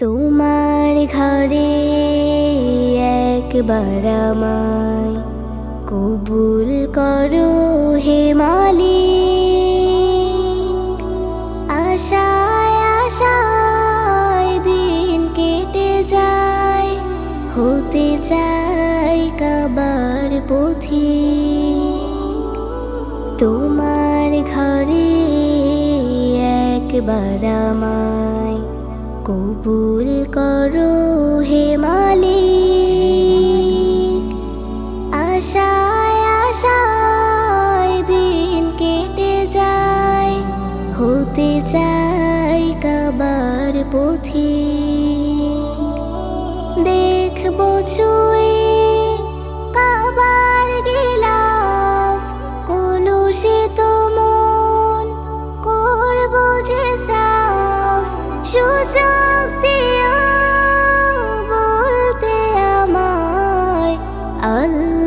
তোমার ঘরে একবার আমায় কবুল করো হে মালিক। আশায় আশায় দিন কেটে যায়, হতে চাই কাবার পথি তোমার ঘরে একবার আমায় কবুল করো হে মালিক। আশায় আশায় দিন কেটে যায়, হতে চাই কাবার পথি দেখব ছুঁয়ে আমায়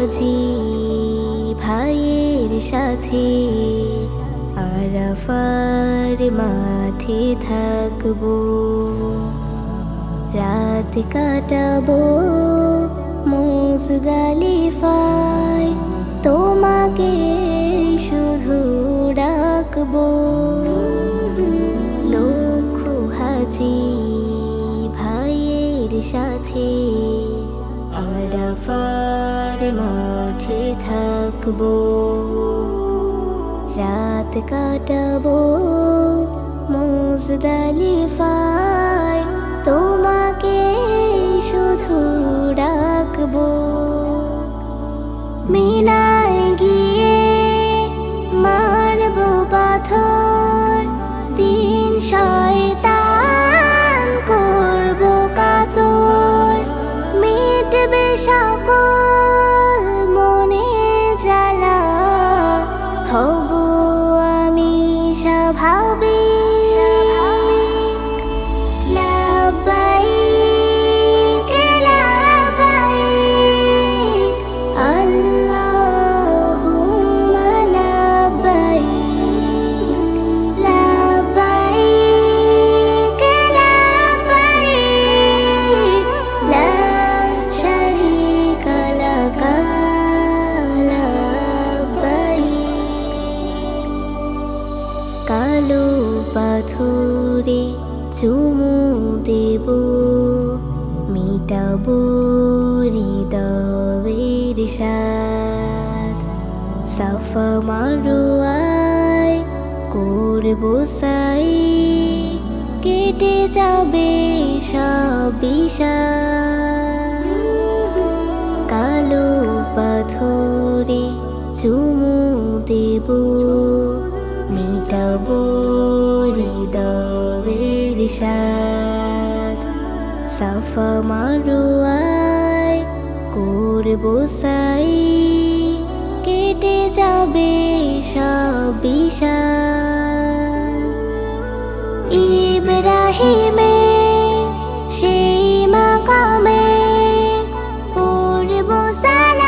হাজি ভাইয়ের সাথে আরাফার মাঠে থাকব। রাত কাটাবো মুজদালিফায় তোমাকে শুধু ডাকবো। লক্ষ হাজি ভাইয়ের সাথে আরাফার মাঠে থাকব। রাত কাটাবো মুজদালিফায়, তোমাকে শুধু ডাকবো। মিনায় গিয়ে মারব পাথর, দিন শয়তান করব কাতর। মিটবে সকল চুমু দেব, মিটাব হৃদয়ের সাথ সাফা মারোয়ায় করব সাই, কেটে যাবে সব কালো পাথরে চুমু দেব, মিটাবো সাত সাফা মারুয়ায় করব সাই। কেটে যাবে সব বিষাদ। ইব্রাহিমে সেই মাকামে পড়ব বসাই